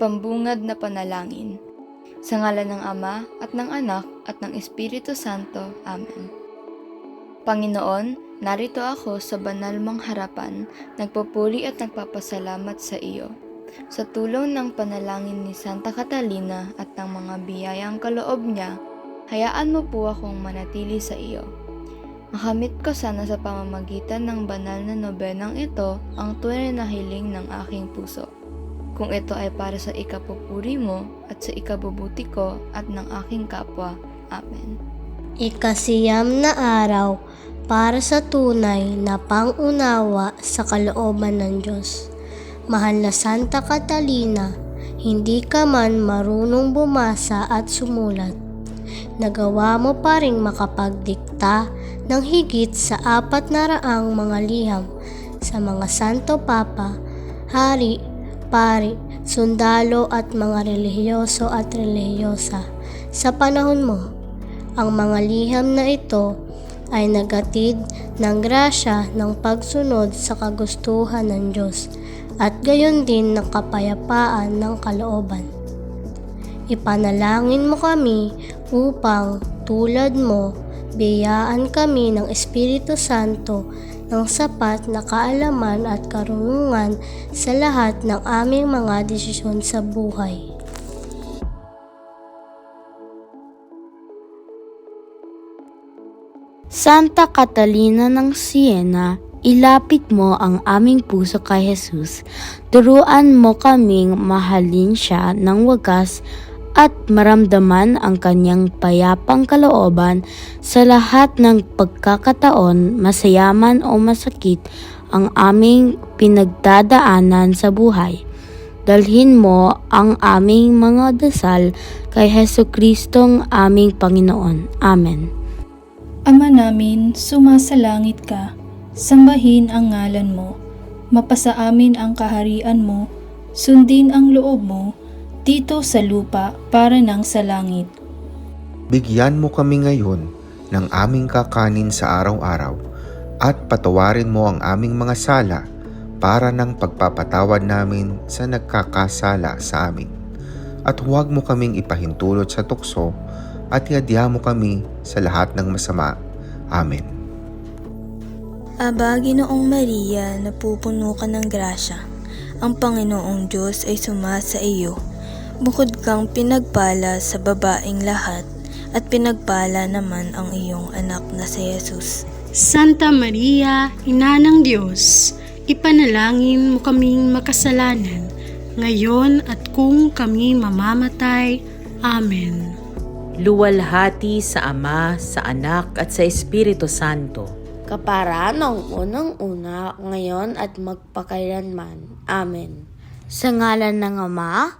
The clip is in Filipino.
Pambungad na panalangin. Sa ngalan ng Ama at ng Anak at ng Espiritu Santo. Amen. Panginoon, narito ako sa banal mong harapan, nagpupuri at nagpapasalamat sa iyo. Sa tulong ng panalangin ni Santa Catalina at ng mga biyayang kaloob niya, hayaan mo po akong manatili sa iyo. Makamit ko sana sa pamamagitan ng banal na nobenang ito ang tunay na hiling ng aking puso. Kung ito ay para sa ikapupuri mo at sa ikabubuti ko at ng aking kapwa. Amen. Ikasiyam na araw para sa tunay na pangunawa sa kalooban ng Diyos. Mahal na Santa Catalina, hindi ka man marunong bumasa at sumulat. Nagawa mo pa rin makapagdikta ng higit sa apat na raang mga liham sa mga Santo Papa, Hari, Pari, Sundalo at mga relihiyoso at relihiyosa. Sa panahon mo, ang mga liham na ito ay nagatid ng grasya ng pagsunod sa kagustuhan ng Diyos at gayon din ng kapayapaan ng kalooban. Ipanalangin mo kami upang tulad mo, biyaan kami ng Espiritu Santo ng sapat na kaalaman at karunungan sa lahat ng aming mga desisyon sa buhay. Santa Catalina ng Siena, ilapit mo ang aming puso kay Jesus. Turuan mo kaming mahalin siya ng wagas at maramdaman ang kanyang payapang kalooban sa lahat ng pagkakataon, masayaman o masakit ang aming pinagdadaanan sa buhay. Dalhin mo ang aming mga dasal kay Heso Kristong aming Panginoon. Amen. Ama namin, sumasalangit ka. Sambahin ang ngalan mo. Mapasa amin ang kaharian mo. Sundin ang loob mo dito sa lupa para nang sa langit. Bigyan mo kami ngayon ng aming kakanin sa araw-araw at patawarin mo ang aming mga sala para ng pagpapatawad namin sa nagkakasala sa amin. At huwag mo kaming ipahintulot sa tukso at iadya mo kami sa lahat ng masama. Amen. Aba, Ginoong Maria, napupuno ka ng grasya. Ang Panginoong Diyos ay sumasa iyo. Bukod kang pinagpala sa babaeng lahat, at pinagpala naman ang iyong anak na si Jesus. Santa Maria, Ina ng Diyos, ipanalangin mo kaming makasalanan, ngayon at kung kami mamamatay. Amen. Luwalhati sa Ama, sa Anak at sa Espiritu Santo. kapara ng unang-una, ngayon at magpakailanman. Amen. Sa ngalan ng Ama,